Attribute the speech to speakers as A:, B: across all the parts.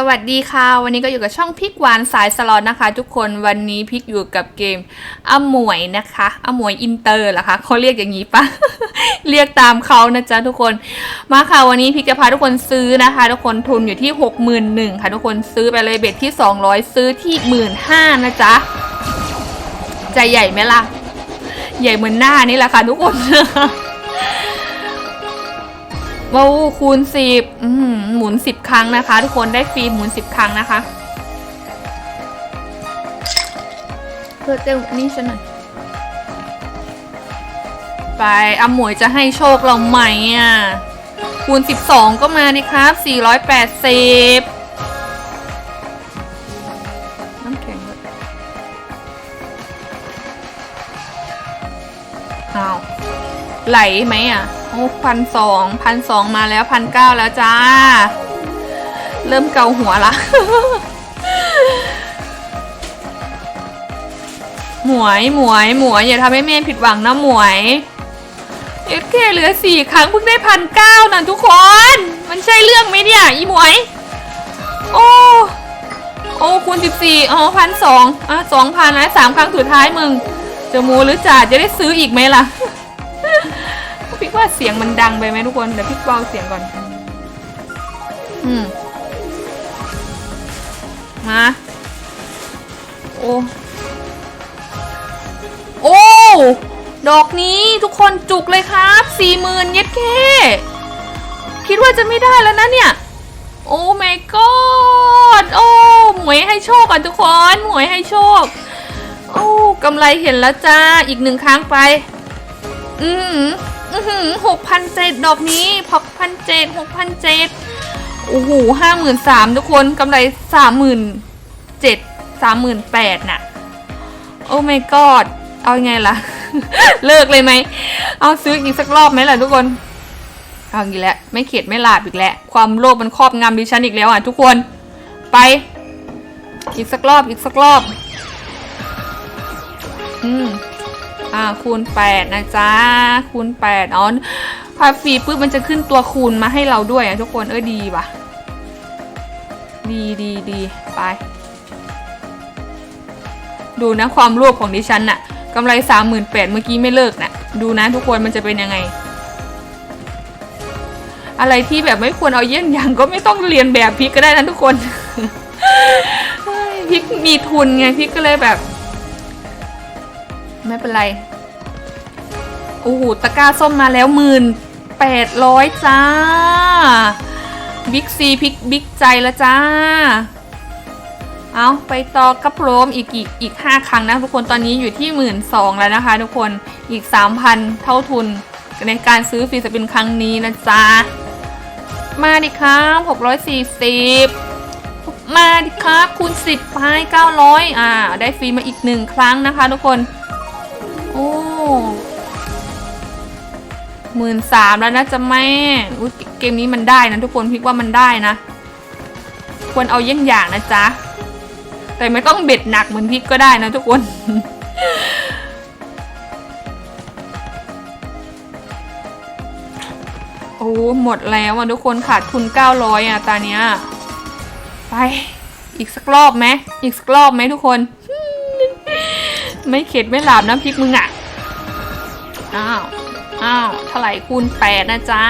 A: สวัสดีค่ะ วันนี้ก็อยู่กับช่องพิกหวานสายสลอตนะคะ ทุกคนวันนี้พิกอยู่กับเกมอมวยนะคะอมวยอินเตอร์เหรอคะเขาเรียกอย่างนี้ปะ เรียกตามเขานะจ๊ะทุกคนมาค่ะวันนี้พิกจะพาทุกคนซื้อนะคะ ทุกคนทุนอยู่ที่ 6 1 0 0 0ค่ะทุกคนซื้อไปเลยเบ็ดที่ 200 ซื้อที่ 1 5 0 0 0นะจ๊ะใจใหญ่ไหมล่ะ ใหญ่เหมือนหน้านี่แหละค่ะทุกคน ว้าวคูณสิบหมุนสิบครั้งนะคะ ทุกคนได้ฟรีหมุนสิบครั้งนะคะเพื่อเต้นอันนี้ฉันหน่อยไปอาหมวยจะให้โชคเราไหมอะคูณ 12 ก็มาดิครับ 480น้ำแข็งด้วยอ้าวไหลไหมอะ อ้พันสองพันสองมาแล้วพันเก้าแล้วจ้า เริ่มเกาหัวละ หมวยหมวยหมวยอย่าทำให้แม่ผิดหวังนะหมวยเอฟเคเหลือสี่ครั้งเพิ่งได้พันเก้านะทุกคน มันใช่เรื่องไหมเนี่ยอีหมวย โอ้โอ้คูณสิบสี่อ๋อพันสองอะสองพันนะสามครั้งสุดท้ายมึง จะมูหรือจ่าจะได้ซื้ออีกไหมล่ะ ว่าเสียงมันดังไปไหมทุกคนเดี๋ยวพี่เบาเสียงก่อน อืมมาโอ้โอ้ดอกนี้ทุกคนจุกเลยครับสี่หมื่นเย็ดเคคิดว่าจะไม่ได้แล้วนะเนี่ย โอ้ my god โอ้หมวยให้โชคอะทุกคนหมวยให้โชค โอ้กำไรเห็นแล้วจ้าอีกหนึ่งครั้งไป อืม หือหกพันเจ็ดดอกนี้พกพันเจ็ดหกพันเจ็ดโอ้โหห้าหมื่นสามทุกคนกำไรสามหมื่นเจ็ดสามหมื่นแปดน่ะ โอ้ my god เอาไงล่ะ เลิกเลยไหม เอาซื้ออีกสักรอบไหมล่ะทุกคน เอาอีกแล้ว ไม่เข็ดไม่หลาบอีกแล้ว ความโลภมันครอบงำดิฉันอีกแล้วอะทุกคน ไป อีกสักรอบอีกสักรอบ อืม อ่าคูณแปดนะจ๊ะคูณแปดอ๋อพาฟรีปุ๊บมันจะขึ้นตัวคูณมาให้เราด้วยอะทุกคนเออดีว่ะ ดีดีดีไป ดูนะความรวบของดิฉันน่ะกำไรสามหมื่นแปดเมื่อกี้ไม่เลิกน่ะดูนะทุกคนมันจะเป็นยังไง อะไรที่แบบไม่ควรเอาเยี่ยงอย่างก็ไม่ต้องเรียนแบบพิกก็ได้นะทุกคนพิกมีทุนไงพิกก็เลยแบบ ไม่เป็นไร โอ้โหตะกร้าส้มมาแล้วหมื่นแปดร้อยจ้า บิ๊กซีพิกบิ๊กใจแล้วจ้า เอาไปต่อกระโปรมอีกอีกอีกห้าครั้งนะทุกคนตอนนี้อยู่ที่หมื่นสองแล้วนะคะทุกคนอีกสามพันเท่าทุนในการซื้อฟรีสปินครั้งนี้นะจ๊ะ มาดิครับหกร้อยสี่สิบมาดิครับคูณสิบไปเก้าร้อยอ่า ได้ฟรีมาอีกหนึ่งครั้งนะคะทุกคน หมื่นสามแล้วนะจะแม่อุ๊ยเกมนี้มันได้นะทุกคนพิกว่ามันได้นะ ควรเอาเยี่ยงอย่างนะจ๊ะ แต่ไม่ต้องเบ็ดหนักเหมือนพิกก็ได้นะทุกคน โอ้หมดแล้วอะทุกคนขาดทุน 900 อะตาเนี้ย ไป อีกสักรอบไหมอีกสักรอบไหมทุกคน ไม่เข็ดไม่หลาบน้ำพริกมึงอะอ้าว อ้าวเท่าไหร่คูณแปดนะจ๊ะ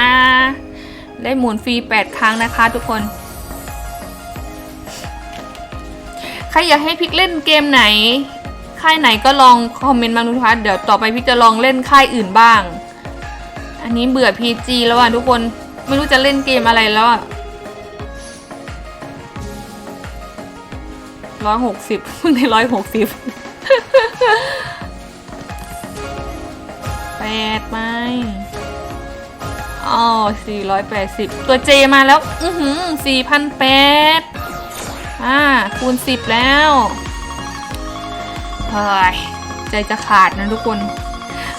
A: ได้หมุนฟรีแปดครั้งนะคะทุกคน ใครอยากให้พิกเล่นเกมไหน ค่ายไหนก็ลองคอมเมนต์มาดูนะคะเดี๋ยวต่อไปพิกจะลองเล่นค่ายอื่นบ้าง อันนี้เบื่อ PG แล้วอะทุกคน ไม่รู้จะเล่นเกมอะไรแล้วอะร้อยหกสิบเพิ่งได้ร้อยหกสิบ ดไหมอ๋อสี่ร้อยแปดสิบตัวเจมาแล้ว อือหือสี่พันแปดอ่า คูณสิบแล้วเฮ้ยใจจะขาดนะทุกคน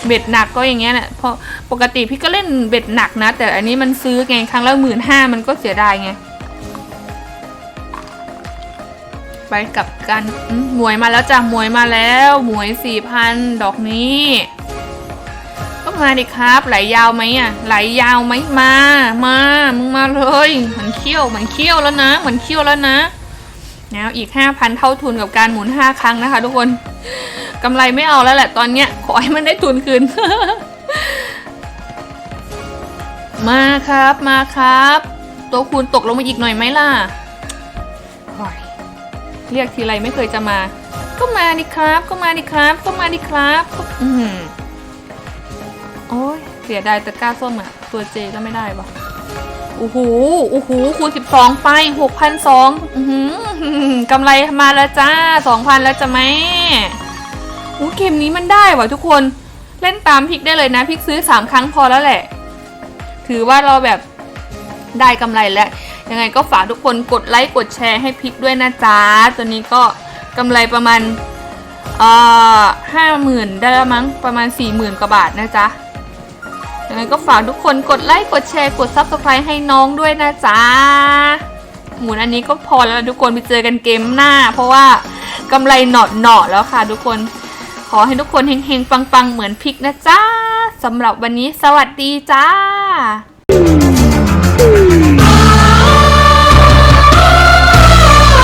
A: เบ็ดหนักก็อย่างเงี้ยแหละเพราะปกติพี่ก็เล่นเบ็ดหนักนะ แต่อันนี้มันซื้อไงครั้งละหมื่นห้ามันก็เสียดายไงไปกลับกันอืมหมวยมาแล้วจ้ะหมวยมาแล้วหมวยสี่พันดอกนี้ มาดิครับ ไหลยาวไหมอะ ไหลยาวไหมมา มามึงมาเลยเหมือนเขี้ยวเหมือนเขี้ยวแล้วนะเหมือนเขี้ยวแล้วนะแล้วอีกห้าพันเท่าทุนกับการหมุนห้าครั้งนะคะ ทุกคนกำไรไม่เอาแล้วแหละตอนเนี้ยขอให้มันได้ทุนคืน มาครับมาครับ ตัวคูณตกลงมาอีกหน่อยไหมล่ะเรียกทีไรไม่เคยจะมา ก็มาดิครับ ก็มาดิครับ ก็มาดิครับอืม โอ้ยเสียดายตะกร้าส้มอะตัวเจก็ไม่ได้วะโอ้โหโอ้โหคูณสิบสองไปหกพันสองกำไรมาแล้วจ้าสองพันแล้วจ้ะแม่โอ้เกมนี้มันได้ว่ะทุกคนเล่นตามพิกได้เลยนะพิกซื้อสามครั้งพอแล้วแหละ ถือว่าเราแบบได้กำไรแล้ว ยังไงก็ฝากทุกคนกดไลค์กดแชร์ให้พิกด้วยนะจ๊ะตัวนี้ก็กำไรประมาณเอ่อห้าหมื่นได้แล้วมั้งประมาณสี่หมื่นกว่าบาทนะจ๊ะ ยังไงก็ฝากทุกคนกดไลค์กดแชร์กด subscribe ให้น้องด้วยนะจ๊ะ หมุนอันนี้ก็พอแล้วทุกคนไปเจอกันเกมหน้า เพราะว่ากำไรหนอดหนอแล้วค่ะทุกคน ขอให้ทุกคนเฮงๆปังๆเหมือนพิกนะจ๊ะสำหรับวันนี้สวัสดีจ้า